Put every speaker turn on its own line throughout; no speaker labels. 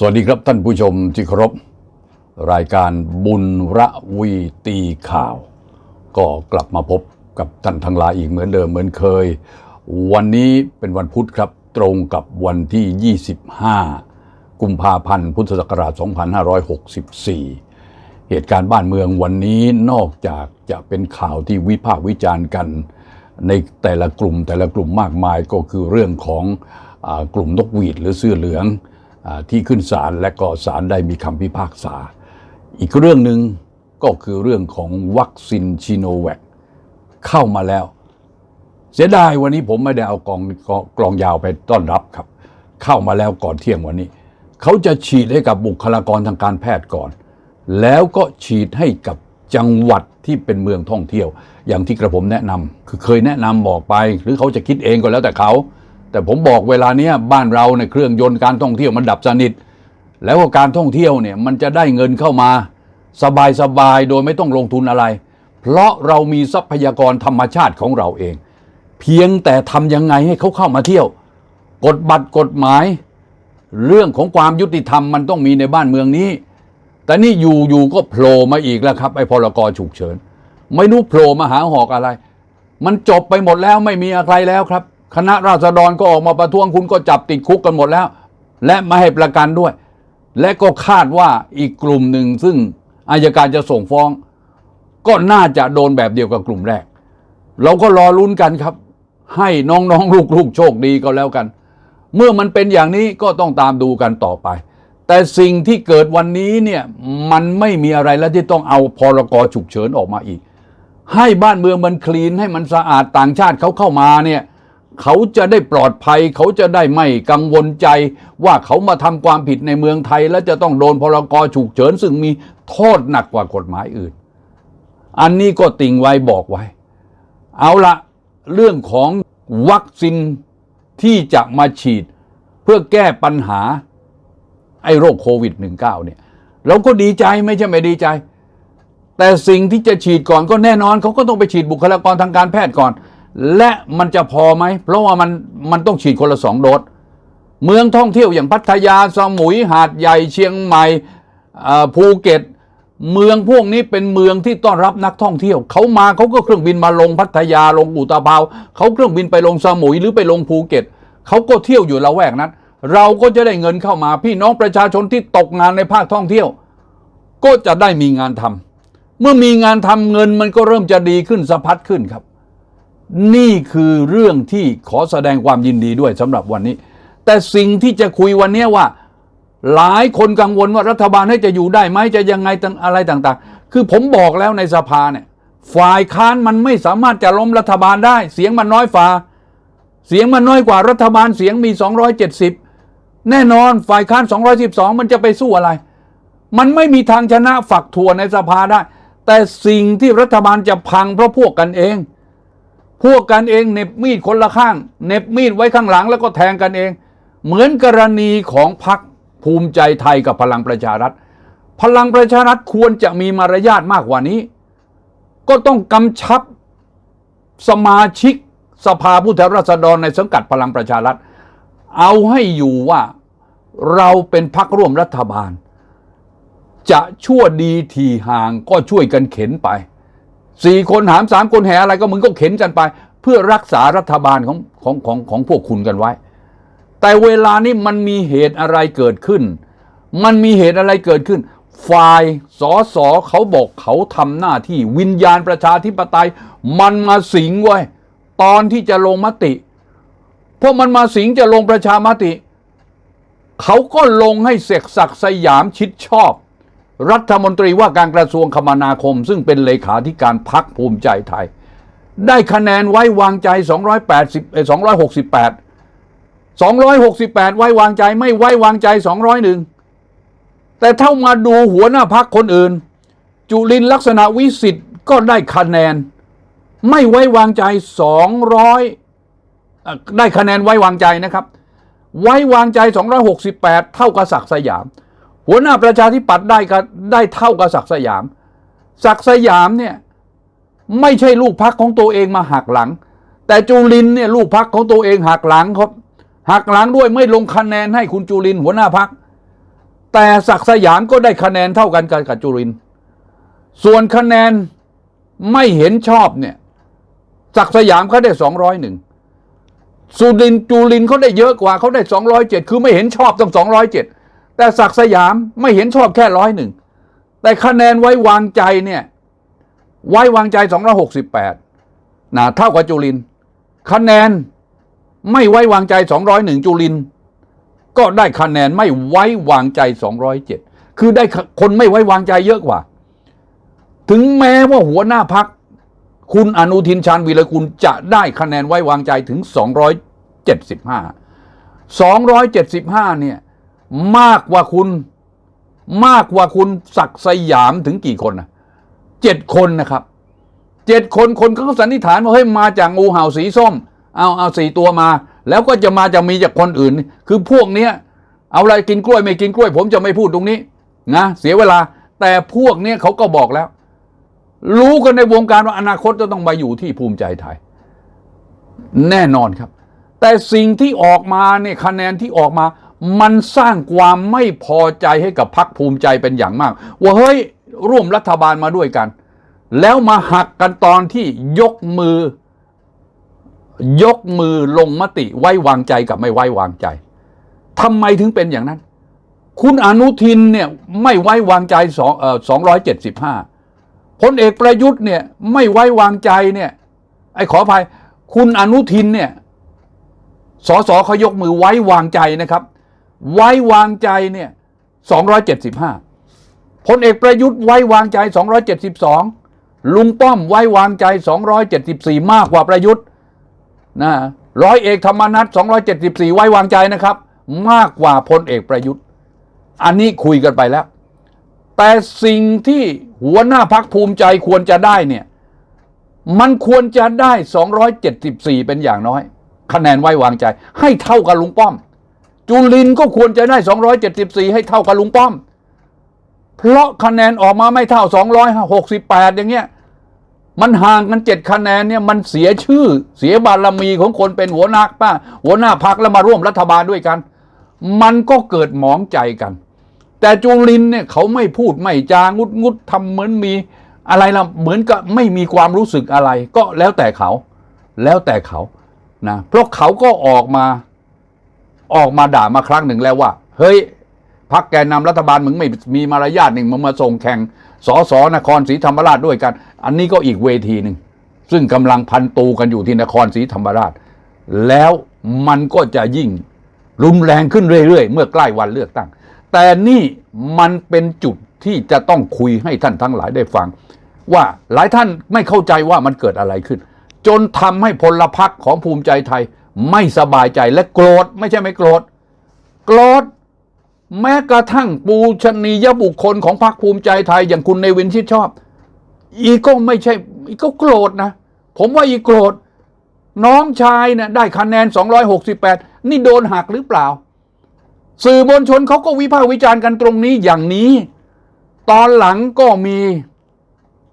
สวัสดีครับท่านผู้ชมที่เคารพรายการบุญระวีตีข่าว ก็กลับมาพบกับท่านทั้งหลายอีกเหมือนเดิมเหมือนเคย วันนี้เป็นวันพุธครับตรงกับวันที่ 25 กุมภาพันธ์พุทธศักราช 2564 เหตุการณ์บ้านเมืองวันนี้นอกจากจะเป็นข่าวที่วิพากษ์วิจารณ์กัน ในแต่ละกลุ่มแต่ละกลุ่มมากมายก็คือเรื่องของอกลุ่มนกหวีดหรือเสื้อเหลือง ที่ขึ้นศาลและก็ศาลได้มีคำพิพากษา อีกเรื่องหนึ่งก็คือเรื่องของวัคซีนชิโนแวคเข้ามาแล้ว เสียดายวันนี้ผมไม่ได้เอากองกลองยาวไปต้อนรับครับ เข้ามาแล้วก่อนเที่ยงวันนี้ เขาจะฉีดให้กับบุคลากรทางการแพทย์ก่อน แล้วก็ฉีดให้กับจังหวัดที่เป็นเมืองท่องเที่ยว อย่างที่กระผมแนะนำคือเคยแนะนำบอกไป หรือเขาจะคิดเองก็แล้วแต่เขา แต่ผมบอกเวลาเนี้ยบ้านเราในเครื่องยนต์การท่องเที่ยวมันดับสนิท แล้วก็การท่องเที่ยวเนี่ยมันจะได้เงินเข้ามาสบายสบายๆโดยไม่ต้องลงทุนอะไร เพราะเรามีทรัพยากรธรรมชาติของเราเอง เพียงแต่ทำยังไงให้เขาเข้ามาเที่ยว กฎบัตรกฎหมาย เรื่องของความยุติธรรมมันต้องมีในบ้านเมืองนี้ แต่นี่อยู่อยู่ก็โผล่มาอีกแล้วครับไอ้พรกฉุกเฉิน ไม่รู้โผล่มาหาหอกอะไร มันจบไปหมดแล้วไม่มีอะไรแล้วครับ คณะราษฎรก็ออกมาประท้วงคุณก็จับติดคุกกันหมดแล้ว และไม่ให้ประกันด้วย และก็คาดว่าอีกกลุ่มหนึ่งซึ่งอายการจะส่งฟ้อง ก็น่าจะโดนแบบเดียวกับกลุ่มแรก เราก็รอลุ้นกันครับ ให้น้องๆลูกๆโชคดีก็แล้วกัน เมื่อมันเป็นอย่างนี้ก็ต้องตามดูกันต่อไป แต่สิ่งที่เกิดวันนี้เนี่ยมันไม่มีอะไรแล้วที่ต้องเอาพรกฉุกเฉินออกมาอีก ให้บ้านเมืองมันคลีนให้มันสะอาดต่างชาติเขาเข้ามาเนี่ย เขาจะได้ปลอดภัย เขาจะได้ไม่กังวลใจ ว่าเขามาทำความผิดในเมืองไทย แล้วจะต้องโดนพรกฉุกเฉิน ซึ่งมีโทษหนักกว่ากฎหมายอื่น อันนี้ก็ติ่งไว้บอกไว้ เอาละเรื่องของวัคซีนที่จะมาฉีด เพื่อแก้ปัญหาไอ้โรคโควิด -19 เนี่ยเราก็ดีใจไม่ใช่ไม่ดีใจ แต่สิ่งที่จะฉีดก่อนก็แน่นอนเขาก็ต้องไปฉีดบุคลากรทางการแพทย์ก่อน และมันจะพอไหม เพราะว่ามันมันต้องฉีดคนละสองโดส เมืองท่องเที่ยวอย่างพัทยาสมุยหาดใหญ่เชียงใหม่ภูเก็ต เมืองพวกนี้เป็นเมืองที่ต้อนรับนักท่องเที่ยว เขามาเขาก็เครื่องบินมาลงพัทยาลงอุตภาวเขาเครื่องบินไปลงสมุยหรือไปลงภูเก็ตเขาก็เที่ยวอยู่ละแวกนั้น เราก็จะได้เงินเข้ามาพี่น้องประชาชนที่ตกงานในภาคท่องเที่ยว ก็จะได้มีงานทำเมื่อมีงานทำเงินมันก็เริ่มจะดีขึ้นสะพัดขึ้นครับ นี่คือเรื่องที่ขอแสดงความยินดีด้วยสำหรับวันนี้ แต่สิ่งที่จะคุยวันนี้ว่า หลายคนกังวลว่ารัฐบาลให้จะอยู่ได้ไหมจะยังไงต่างอะไรต่างๆ คือผมบอกแล้วในสภาเนี่ยฝ่ายค้านมันไม่สามารถจะล้มรัฐบาลได้ เสียงมันน้อยฝ่าเสียงมันน้อยกว่ารัฐบาลเสียงมี 270 แน่นอนฝ่ายค้าน 212 มันจะไปสู้อะไร มันไม่มีทางชนะฝักถั่วในสภาได้ แต่สิ่งที่รัฐบาลจะพังเพราะพวกกันเอง พวกกันเองเน็บมีดคนละข้างเน็บมีดไว้ข้างหลังแล้วก็แทงกันเอง เหมือนกรณีของพรรคภูมิใจไทยกับพลังประชารัฐ พลังประชารัฐควรจะมีมารยาทมากกว่านี้ ก็ต้องกำชับสมาชิกสภาผู้แทนราษฎรในสังกัดพลังประชารัฐ เอาให้อยู่ว่าเราเป็นพรรคร่วมรัฐบาล จะชั่วดีทีห่างก็ช่วยกันเข็นไป สี่คนหามสามคนแห่อะไรก็มึงก็เข็นกันไป เพื่อรักษารัฐบาลของของของของพวกคุณกันไว้ แต่เวลานี้มันมีเหตุอะไรเกิดขึ้น มันมีเหตุอะไรเกิดขึ้น ฝ่ายสอสอเขาบอกเขาทำหน้าที่วิญญาณประชาธิปไตย มันมาสิงไว้ตอนที่จะลงมติเพราะมันมาสิงจะลงประชามติ เขาก็ลงให้เสกศักดิ์สยามชิดชอบ รัฐมนตรีว่าการกระทรวงคมนาคม ซึ่งเป็นเลขาธิการพักภูมิใจไทย ได้คะแนนไว้วางใจ 280 268 268 ไว้วางใจไม่ไว้วางใจ 201 แต่เท่ามาดูหัวหน้าพักคนอื่น จุลินลักษณะวิสิทธ์ก็ได้คะแนน ไม่ไว้วางใจ 200 ได้คะแนนไว้วางใจนะครับ ไว้วางใจ 268 เท่ากับศักดิ์สยาม หัวหน้าประชาธิปัตย์ได้กับได้เท่ากับศักสยาม ศักสยามเนี่ยไม่ใช่ลูกพักของตัวเองมาหักหลัง แต่จุลินเนี่ยลูกพักของตัวเองหักหลังครับหักหลังด้วยไม่ลงคะแนนให้คุณจุลินหัวหน้าพัก แต่ศักสยามก็ได้คะแนนเท่ากันกับกับจุริน ส่วนคะแนนไม่เห็นชอบเนี่ยศักสยามเขาได้สองร้อยหนึ่งสุรินจุรินเขาได้เยอะกว่าเขาได้สองร้อยเจ็ดคือไม่เห็นชอบต้องสองร้อยเจ็ด แต่ศักสยามไม่เห็นชอบแค่ร้อยหนึ่งแต่คะแนนไว้วางใจเนี่ยไว้วางใจสองร้อยหกสิบแปดนะเท่ากับจุริน คะแนนไม่ไว้วางใจสองร้อยหนึ่งจุริน ก็ได้คะแนนไม่ไว้วางใจ 207 คือได้คนไม่ไว้วางใจเยอะกว่า ถึงแม้ว่าหัวหน้าพักคุณอนุทินชาญวีรกุลจะได้คะแนนไว้วางใจถึง 275 275 เนี่ย มากกว่าคุณ มากกว่าคุณศักดิ์สยามถึงกี่คนนะเจ็ดคนนะครับเจ็ดคนคนเขาก็สันนิษฐานว่าเฮ้ยมาจากงูเห่าสีส้ม เอาเอาสี่ตัวมา แล้วก็จะมาจะมีจากคนอื่น คือพวกเนี้ยเอาอะไรกินกล้วยไม่กินกล้วย ผมจะไม่พูดตรงนี้นะเสียเวลาแต่พวกเนี้ยเขาก็บอกแล้ว รู้กันในวงการว่าอนาคตจะต้องมาอยู่ที่ภูมิใจไทย แน่นอนครับ แต่สิ่งที่ออกมาเนี่ยคะแนนที่ออกมา มันสร้างความไม่พอใจให้กับพรรคภูมิใจเป็นอย่างมาก ว่าเฮ้ยร่วมรัฐบาลมาด้วยกัน แล้วมาหักกันตอนที่ยกมือ ยกมือลงมติไว้วางใจกับไม่ไว้วางใจทำไมถึงเป็นอย่างนั้น คุณอนุทินเนี่ยไม่ไว้วางใจสองเอ่อสองร้อยเจ็ดสิบห้าพลเอกประยุทธ์เนี่ยไม่ไว้วางใจเนี่ยไอ้ขออภัยคุณอนุทินเนี่ยสสเขายกมือไว้วางใจนะครับ ไว้วางใจเนี่ยสองร้อยเจ็ดสิบห้าพลเอกประยุทธ์ไว้วางใจสองร้อยเจ็ดสิบสองลุงป้อมไว้วางใจสองร้อยเจ็ดสิบสี่มากกว่าประยุทธ์นะร้อยเอกธรรมนัฐ274 ไว้วางใจนะครับ มากกว่าพลเอกประยุทธ์ อันนี้คุยกันไปแล้ว แต่สิ่งที่หัวหน้าพักภูมิใจควรจะได้เนี่ยมันควรจะได้ 274 เป็นอย่างน้อย คะแนนไว้วางใจ ให้เท่ากับลุงป้อม จุลินก็ควรจะได้ 274 ให้เท่ากับลุงป้อม เพราะคะแนนออกมาไม่เท่า 268 อย่างเงี้ย มันห่างกันเจ็ดคะแนนเนี่ยมันเสียชื่อเสียบารมีของคนเป็นหัวหน้าป้าหัวหน้าพักแล้วมาร่วมรัฐบาลด้วยกัน มันก็เกิดหมองใจกัน แต่จุลินเนี่ยเขาไม่พูดไม่จางุดงุดทำเหมือนมีอะไรละเหมือนกับไม่มีความรู้สึกอะไร ก็แล้วแต่เขา แล้วแต่เขานะเพราะเขาก็ออกมา ออกมาด่ามาครั้งหนึ่งแล้วว่า เฮ้ยพักแกนนำรัฐบาลมึงไม่มีมารยาทหนึ่งมึงมาส่งแข่งสอสอนครศรีธรรมราชด้วยกัน อันนี้ก็อีกเวทีหนึ่งซึ่งกำลังพันตูกันอยู่ที่นครศรีธรรมราช แล้วมันก็จะยิ่งรุนแรงขึ้นเรื่อยๆ เมื่อใกล้วันเลือกตั้ง แต่นี่มันเป็นจุดที่จะต้องคุยให้ท่านทั้งหลายได้ฟัง ว่าหลายท่านไม่เข้าใจว่ามันเกิดอะไรขึ้น จนทำให้พลพรรคของภูมิใจไทย ไม่สบายใจและโกรธไม่ใช่ไม่โกรธ โกรธแม้กระทั่งปูชนียบุคคลของพรรคภูมิใจไทยอย่างคุณเนวินชิดชอบ อีก็ไม่ใช่ อีก็โกรธนะ ผมว่าอีโกรธ น้องชายเนี่ยได้คะแนน 268 นี่โดนหักหรือเปล่า สื่อมวลชนเขาก็วิพากษ์วิจารณ์กันตรงนี้อย่างนี้ ตอนหลังก็มี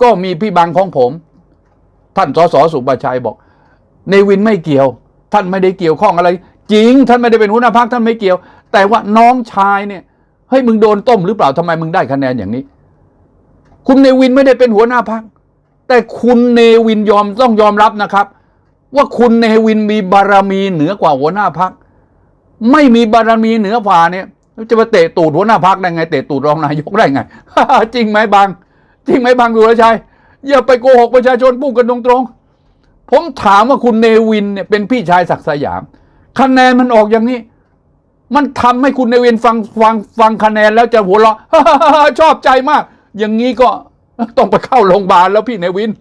ก็มีพี่บังของผม ท่านสสสุประชัยบอกเนวินไม่เกี่ยว ท่านไม่ได้เกี่ยวข้องอะไร จริง ท่านไม่ได้เป็นหัวหน้าพรรคท่านไม่เกี่ยว แต่ว่าน้องชายเนี่ยเฮ้ยมึงโดนต้มหรือเปล่าทำไมมึงได้คะแนนอย่างนี้ คุณเนวินไม่ได้เป็นหัวหน้าพรรคแต่คุณเนวินยอมต้องยอมรับนะครับ ว่าคุณเนวินมีบารมีเหนือกว่าหัวหน้าพรรคไม่มีบารมีเหนือกว่าเนี่ยจะมาเตะตูดหัวหน้าพรรคได้ไงเตะตูดรองนายกได้ไงจริงไหมบาง จริงไหมบางสุรชัยอย่าไปโกหกประชาชนพูดกันตรงๆ ผมถามว่าคุณเนวินเนี่ยเป็นพี่ชายศักสยาม คะแนนมันออกอย่างนี้ มันทำให้คุณเนวินฟังฟังฟังคะแนนแล้วจะหัวเราะชอบใจมาก อย่างนี้ก็ต้องไปเข้าโรงพยาบาลแล้วพี่เนวิน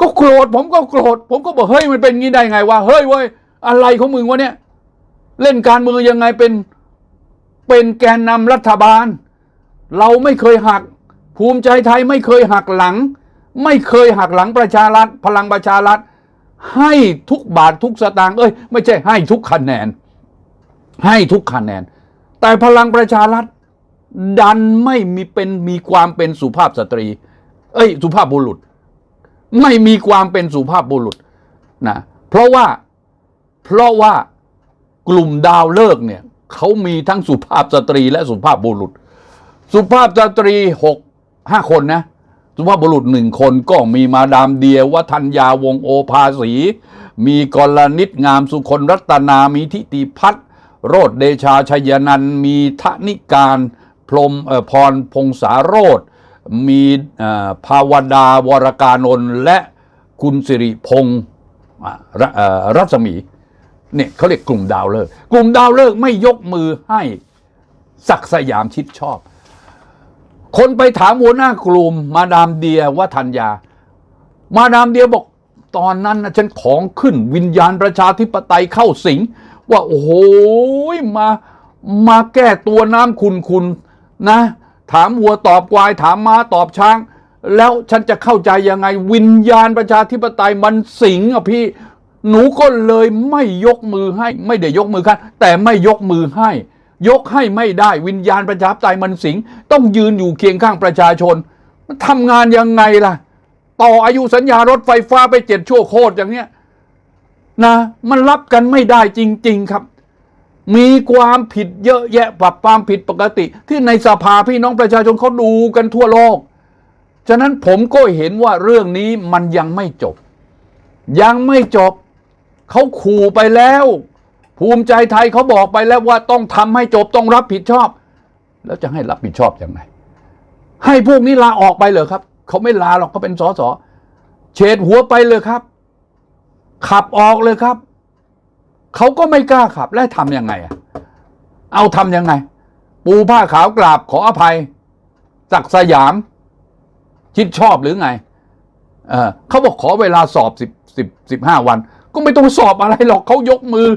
ก็โกรธผมก็โกรธผมก็บอกเฮ้ยมันเป็นงี้ได้ไงวะเฮ้ยเว้ยอะไรของมึงวะเนี่ย เล่นการเมืองยังไงเป็นเป็นแกนนำรัฐบาล เราไม่เคยหัก ภูมิใจไทยไม่เคยหักหลัง ไม่เคยหักหลังประชารัฐ พลังประชารัฐ ให้ทุกบาททุกสตางค์เอ้ย ไม่ใช่ให้ทุกคะแนน ให้ทุกคะแนน แต่พลังประชารัฐ ดันไม่มีเป็นมีความเป็นสุภาพสตรี เอ้ย สุภาพบุรุษ ไม่มีความเป็นสุภาพบุรุษนะเพราะว่าเพราะว่ากลุ่มดาวเลิกษ์เนี่ยเขามีทั้งสุภาพสตรีและสุภาพบุรุษ สุภาพสตรีหกห้าคนนะ สุภาพบุรุษหนึ่งคนก็มีมาดามเดียวัฒนยาวงโอภาสี มีกรณิตงามสุคนรัตนา มีทิติพัฒน์โรดเดชาชยนันมีทนิการพรมเออพรพงษาโรธมีอ่อภาวดาวรกานนท์และคุณสิริพงศ์อะรัศมีเนี่ยเขาเรียกกลุ่มดาวเลิก กลุ่มดาวเลิกไม่ยกมือให้ศักสยามชิดชอบ คนไปถามหัวหน้ากลุ่ม มาดามเดียวัฒนยามาดามเดียบอกตอนนั้นนะฉันของขึ้นวิญญาณประชาธิปไตยเข้าสิง ว่าโอ้โหมามาแก้ตัวน้ำคุณคุณนะ ถามวัวตอบควายถามม้าตอบช้าง แล้วฉันจะเข้าใจยังไงวิญญาณประชาธิปไตยมันสิงอะพี่หนูก็เลยไม่ยกมือให้ ไม่ได้ยกมือข้าแต่ไม่ยกมือให้ ยกให้ไม่ได้วิญญาณประชาธิปไตยมันสิง ต้องยืนอยู่เคียงข้างประชาชน มันทำงานยังไงล่ะ ต่ออายุสัญญารถไฟฟ้าไปเจ็ดชั่วโคตรอย่างเนี้ยนะมันรับกันไม่ได้จริง ๆครับ มีความผิดเยอะแยะปรับความผิดปกติ ที่ในสภาพี่น้องประชาชนเขาดูกันทั่วโลก ฉะนั้นผมก็เห็นว่าเรื่องนี้มันยังไม่จบ ยังไม่จบเขาขู่ไปแล้ว ภูมิใจไทยเขาบอกไปแล้วว่าต้องทำให้จบต้องรับผิดชอบ แล้วจะให้รับผิดชอบยังไง ให้พวกนี้ลาออกไปเลยครับเขาไม่ลาหรอกเขาเป็นสสเฉดหัวไปเลยครับ ขับออกเลยครับเขาก็ไม่กล้าขับแล้วทำยังไงอะเอาทำยังไง ปูผ้าขาวกราบขออภัยศักสยามคิดชอบหรือไงเออเขาบอกขอเวลาสอบสิบสิบสิบห้าวัน ก็ไม่ต้องสอบอะไรหรอกเขายกมือ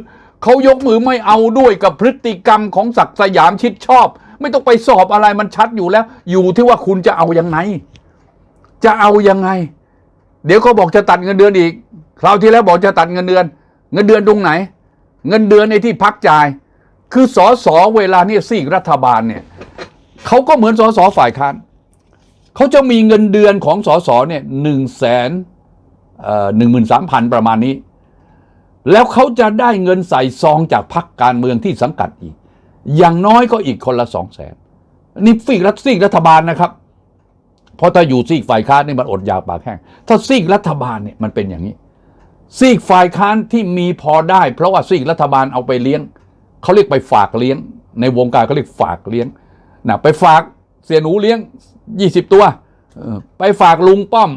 เขายกมือไม่เอาด้วยกับพฤติกรรมของศักดิ์สยามชิดชอบ ไม่ต้องไปสอบอะไรมันชัดอยู่แล้ว อยู่ที่ว่าคุณจะเอายังไง จะเอายังไง เดี๋ยวก็บอกจะตัดเงินเดือนอีกคราวที่แล้วบอกจะตัดเงินเดือน เงินเดือนตรงไหน เงินเดือนในที่พักจ่าย คือสอสอเวลาเนี่ยซีกรัฐบาลเนี่ยเขาก็เหมือนสอสอฝ่ายค้านเขาจะมีเงินเดือนของสอสอเนี่ยหนึ่งแสนหนึ่งหมื่นสามพันประมาณนี้ แล้วเขาจะได้เงินใส่ซองจากพรรคการเมืองที่สังกัดอีก อย่างน้อยก็อีกคนละสองแสนนี่ฟีกรัฐซีกรัฐบาลนะครับ เพราะถ้าอยู่ซีกฝ่ายค้านนี่มันอดอยากปากแห้ง ถ้าซีกรัฐบาลเนี่ยมันเป็นอย่างนี้ ซีกฝ่ายค้านที่มีพอได้ เพราะว่าซีกรัฐบาลเอาไปเลี้ยงเขาเรียกไปฝากเลี้ยง ในวงการเขาเรียกฝากเลี้ยงนะไปฝากเสียหนูเลี้ยงยี่สิบตัว ไปฝากลุงป้อม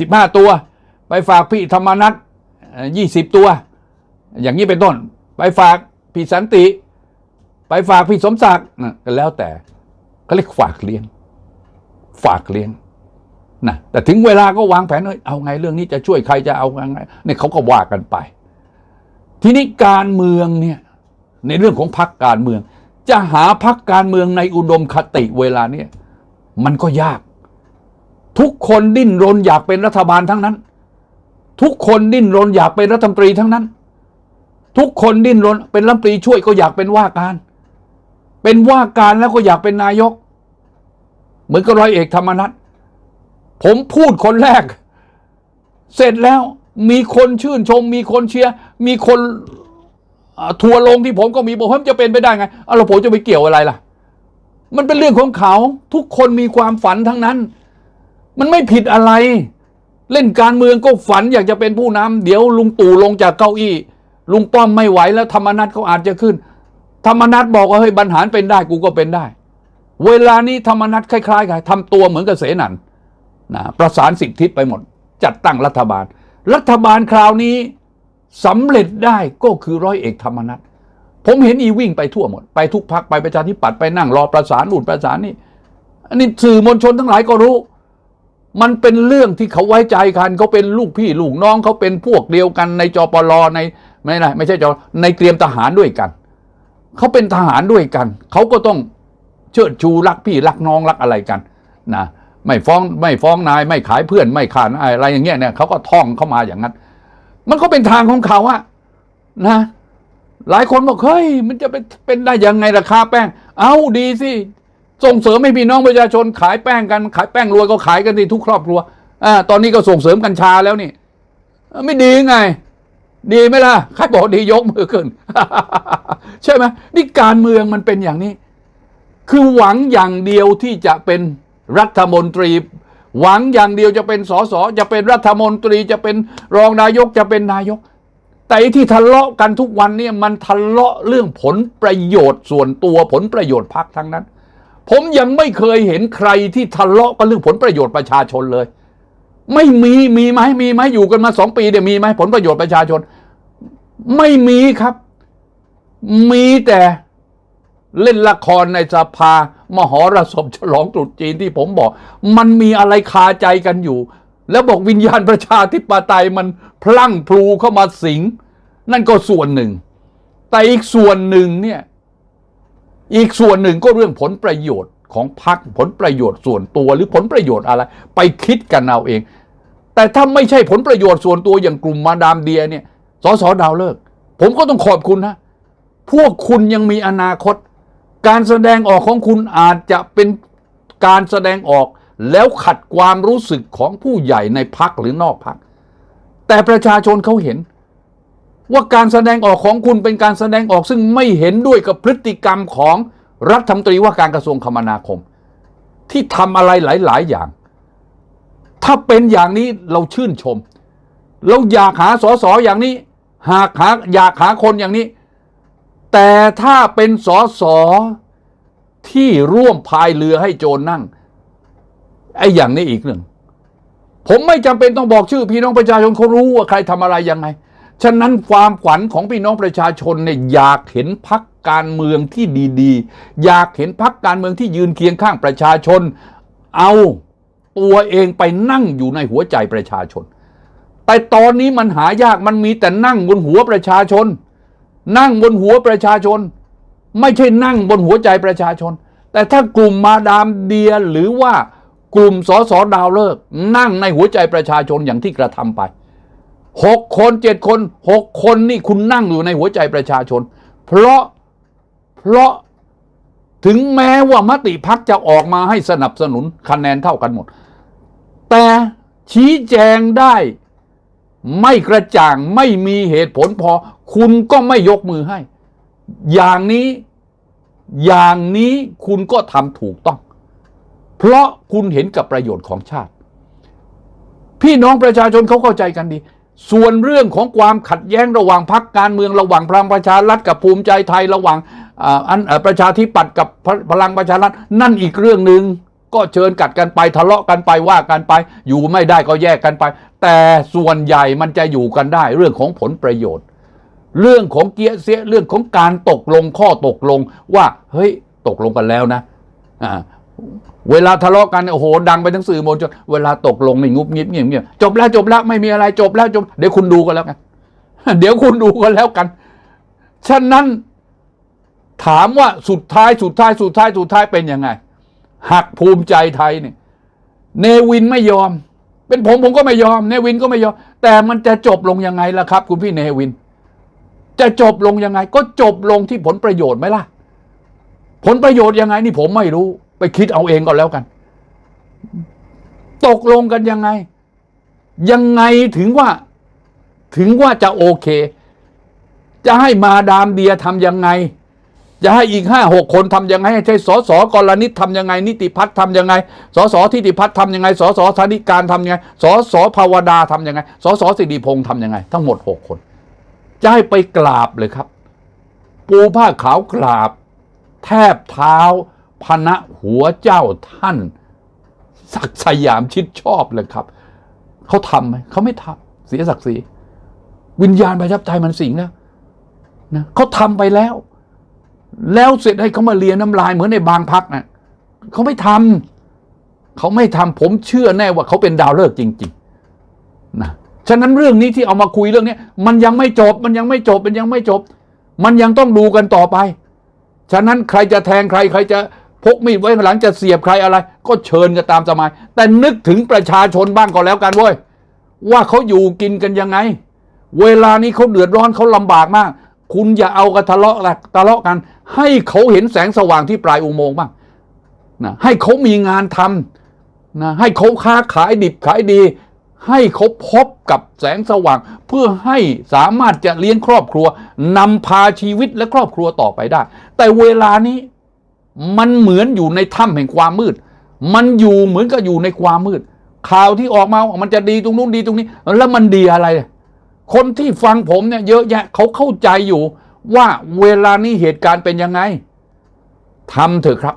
สิบห้าตัว ไปฝากพี่ธรรมนัท ยี่สิบตัว อย่างนี้เป็นต้น ไปฝากพี่สันติ ไปฝากพี่สมศักดิ์ก็แล้วแต่เขาเรียกฝากเลี้ยง ฝากเลี้ยงนะแต่ถึงเวลาก็วางแผนเอยเอาไงเรื่องนี้จะช่วยใครจะเอาไงเนี่ยเขาก็ว่ากันไป ทีนี้การเมืองเนี่ยในเรื่องของพรรคการเมือง จะหาพรรคการเมืองในอุดมคติเวลาเนี่ยมันก็ยาก ทุกคนดิ้นรนอยากเป็นรัฐบาลทั้งนั้น ทุกคนดิ้นรนอยากเป็นรัฐมนตรีทั้งนั้น ทุกคนดิ้นรนเป็นรัฐมนตรีช่วยก็อยากเป็นว่าการ เป็นว่าการแล้วก็อยากเป็นนายก เหมือนกับร้อยเอกธรรมนัฐผมพูดคนแรก เสร็จแล้วมีคนชื่นชม มีคนเชียร์มีคนทัวร์ลงที่ผมก็มีบอกว่ามันจะเป็นไปได้ไงเอาล้วผมจะไปเกี่ยวอะไรล่ะ มันเป็นเรื่องของเขา ทุกคนมีความฝันทั้งนั้น มันไม่ผิดอะไร เล่นการเมืองก็ฝันอยากจะเป็นผู้นำเดี๋ยวลุงตู่ลงจากเก้าอี้ ลุงป้อมไม่ไหวแล้วธรรมนัฐเขาอาจจะขึ้น ธรรมนัฐบอกว่าเฮ้ยบรรหารเป็นได้กูก็เป็นได้ เวลานี้ธรรมนัฐคล้ายๆกันทำตัวเหมือนกับเสนันนะประสานสิบทิศไปหมด จัดตั้งรัฐบาล รัฐบาลคราวนี้สำเร็จได้ก็คือร้อยเอกธรรมนัฐผมเห็นอีวิ่งไปทั่วหมด ไปทุกพักไปประชาธิปัตย์ไปนั่งรอประสานนู่นประสานนี่อันนี้สื่อมวลชนทั้งหลายก็รู้ มันเป็นเรื่องที่เขาไว้ใจกันเขาเป็นลูกพี่ลูกน้องเขาเป็นพวกเดียวกันในจปลในไม่ใช่ไม่ใช่จในเตรียมทหารด้วยกันเขาเป็นทหารด้วยกันเขาก็ต้องเชิดชูรักพี่รักน้องรักอะไรกันนะไม่ฟ้องไม่ฟ้องนายไม่ขายเพื่อนไม่ขานอะไรอย่างเงี้ยเนี่ยเขาก็ท่องเข้ามาอย่างนั้น มันก็เป็นทางของเขาอะนะ หลายคนบอกเฮ้ยมันจะเป็นเป็นได้ยังไงราคาแป้ง เอาดีสิ ส่งเสริมให้พี่น้องประชาชนขายแป้งกันขายแป้งรวยก็ขายกันที่ทุกครอบครัวอ่าตอนนี้ก็ส่งเสริมกัญชาแล้วนี่ ไม่ดีไง ดีไหมล่ะใครบอกดียกมือขึ้น ใช่ไหมนี่การเมืองมันเป็นอย่างนี้ คือหวังอย่างเดียวที่จะเป็นรัฐมนตรี หวังอย่างเดียวจะเป็นสสจะเป็นรัฐมนตรีจะเป็นรองนายกจะเป็นนายก แต่อ้ที่ทะเลาะกันทุกวันเนี่ยมันทะเลาะเรื่องผลประโยชน์ส่วนตัวผลประโยชน์พรรคทั้งนั้น ผมยังไม่เคยเห็นใครที่ทะเลาะกันเรื่องผลประโยชน์ประชาชนเลย ไม่มีมีไหมมีไหมอยู่กันมาสองปีเดี๋ยวมีไหมผลประโยชน์ประชาชน ไม่มีครับ มีแต่เล่นละครในสภามหรสพฉลองตรุษจีนที่ผมบอก มันมีอะไรคาใจกันอยู่ แล้วบอกวิญญาณประชาธิปไตยมันพลั่งพลูเข้ามาสิง นั่นก็ส่วนหนึ่ง แต่อีกส่วนหนึ่งเนี่ย อีกส่วนหนึ่งก็เรื่องผลประโยชน์ของพรรคผลประโยชน์ส่วนตัวหรือผลประโยชน์อะไร ไปคิดกันเอาเอง แต่ถ้าไม่ใช่ผลประโยชน์ส่วนตัวอย่างกลุ่มมาดามเดียเนี่ยสสดาวเลิก ผมก็ต้องขอบคุณนะ พวกคุณยังมีอนาคต การแสดงออกของคุณอาจจะเป็นการแสดงออกแล้วขัดความรู้สึกของผู้ใหญ่ในพักหรือนอกพัก แต่ประชาชนเขาเห็น ว่าการแสดงออกของคุณเป็นการแสดงออกซึ่งไม่เห็นด้วยกับพฤติกรรมของรัฐมนตรีว่าการกระทรวงคมนาคม ที่ทำอะไรหลาย ๆ อย่าง ถ้าเป็นอย่างนี้เราชื่นชม เราอยากหาสอสออย่างนี้ หากหาอยากหาคนอย่างนี้ แต่ถ้าเป็นสอสอที่ร่วมพายเรือให้โจรนั่งไอ้อย่างนี้อีกหนึ่ง ผมไม่จำเป็นต้องบอกชื่อพี่น้องประชาชนเขารู้ว่าใครทำอะไรยังไง ฉะนั้นความขวัญของพี่น้องประชาชนเนี่ยอยากเห็นพักการเมืองที่ดีๆ อยากเห็นพักการเมืองที่ยืนเคียงข้างประชาชน เอาตัวเองไปนั่งอยู่ในหัวใจประชาชน แต่ตอนนี้มันหายากมันมีแต่นั่งบนหัวประชาชน นั่งบนหัวประชาชน ไม่ใช่นั่งบนหัวใจประชาชน แต่ถ้ากลุ่มมาดามเดียหรือว่ากลุ่มสสดาวเลิก นั่งในหัวใจประชาชนอย่างที่กระทำไป หกคนเจ็ดคนหกคนนี่คุณนั่งอยู่ในหัวใจประชาชน เพราะเพราะถึงแม้ว่ามติพักจะออกมาให้สนับสนุนคะแนนเท่ากันหมด แต่ชี้แจงได้ไม่กระจ่างไม่มีเหตุผลพอ คุณก็ไม่ยกมือให้ อย่างนี้อย่างนี้คุณก็ทำถูกต้อง เพราะคุณเห็นกับประโยชน์ของชาติ พี่น้องประชาชนเขาเข้าใจกันดี ส่วนเรื่องของความขัดแย้งระหว่างพรรคการเมืองระหว่างพลังประชารัฐกับภูมิใจไทยระหว่างอันประชาธิปัตย์กับพลังประชารัฐนั่นอีกเรื่องหนึ่งก็เชิญกัดกันไปทะเลาะกันไปว่ากันไป อยู่ไม่ได้ก็แยกกันไป แต่ส่วนใหญ่มันจะอยู่กันได้เรื่องของผลประโยชน์ เรื่องของเกียเสียเรื่องของการตกลงข้อตกลงว่าเฮ้ยตกลงกันแล้วนะอ่า เวลาทะเลาะกันโอ้โหดังไปทั้งสื่อมวลชนเวลาตกลงนี่งุบงิบเงียบเงียบจบแล้วจบแล้วไม่มีอะไรจบแล้วจบเดี๋ยวคุณดูกันแล้วกันเดี๋ยวคุณดูกันแล้วกัน ฉะนั้นถามว่าสุดท้ายสุดท้ายสุดท้ายสุดท้ายเป็นยังไง หักภูมิใจไทยเนี่ยเนวินไม่ยอม เป็นผมผมก็ไม่ยอม เนวินก็ไม่ยอม แต่มันจะจบลงยังไงล่ะครับ คุณพี่เนวิน จะจบลงยังไง ก็จบลงที่ผลประโยชน์ไหมล่ะ ผลประโยชน์ยังไงนี่ผมไม่รู้ ไปคิดเอาเองก็แล้วกัน ตกลงกันยังไง ยังไงถึงว่าถึงว่าจะโอเค จะให้มาดามเดียทำยังไง จะให้อีกห้าหกคนทำยังไงให้ใช่สสกรณิตทำยังไง นิติพัฒน์ทำยังไงสอสอทิติพัฒน์ทำยังไงสอสอธนิการทำยังไงสอสอภาวดาทำยังไงสอสอสิริพงษ์ทำยังไง ทั้งหมดหกคน จะให้ไปกราบเลยครับ ปูผ้าขาวกราบ แทบเท้า พนะหัวเจ้าท่าน ศักดิ์สยามชิดชอบเลยครับ เขาทำไหมเขาไม่ทำเสียศักดิ์ศรีวิญญาณประทับใจมันสิงแล้วนะเขาทำไปแล้ว แล้วเสร็จให้เขามาเลียน้ำลายเหมือนในบางพักนะเขาไม่ทำเขาไม่ทำผมเชื่อแน่ว่าเขาเป็นดาวฤกษ์จริง ๆ นะฉะนั้นเรื่องนี้ที่เอามาคุยเรื่องนี้มันยังไม่จบ มันยังไม่จบ มันยังไม่จบ มันยังต้องดูกันต่อไป ฉะนั้นใครจะแทงใคร ใครจะ พกมีดไว้หลังจะเสียบใครอะไร ก็เชิญกันตามสมัย แต่นึกถึงประชาชนบ้างก็แล้วกันเว้ยว่าเขาอยู่กินกันยังไง เวลานี้เขาเดือดร้อนเขาลำบากมาก คุณอย่าเอากันทะเลาะละทะเลาะกัน ให้เขาเห็นแสงสว่างที่ปลายอุโมงค์บ้างนะให้เขามีงานทำนะให้เขาค้าขายดิบขายดี ให้เขาพบกับแสงสว่าง เพื่อให้สามารถจะเลี้ยงครอบครัวนำพาชีวิตและครอบครัวต่อไปได้ แต่เวลานี้ มันเหมือนอยู่ในถ้ำแห่งความมืด มันอยู่เหมือนกับอยู่ในความมืด ข่าวที่ออกมา มันจะดีตรงนู้นดีตรงนี้ แล้วมันดีอะไร คนที่ฟังผมเนี่ยเยอะแยะเขาเข้าใจอยู่ว่าเวลานี้เหตุการณ์เป็นยังไงทำเถอะครับ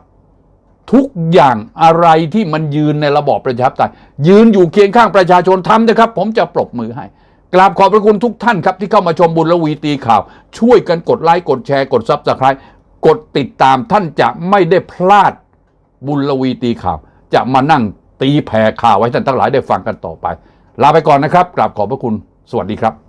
ทุกอย่างอะไรที่มันยืนในระบอบประชาธิปไตยยืนอยู่เคียงข้างประชาชนทำนะครับ ผมจะปรบมือให้กราบขอบพระคุณทุกท่านครับที่เข้ามาชมบุญละวีตีข่าว ช่วยกันกดไลค์กดแชร์กดซับสไครต์ กดติดตามท่านจะไม่ได้พลาดบุญลวีตีข่าว จะมานั่งตีแผ่ข่าวไว้ท่านทั้งหลายได้ฟังกันต่อไป ลาไปก่อนนะครับกราบขอบพระคุณสวัสดีครับ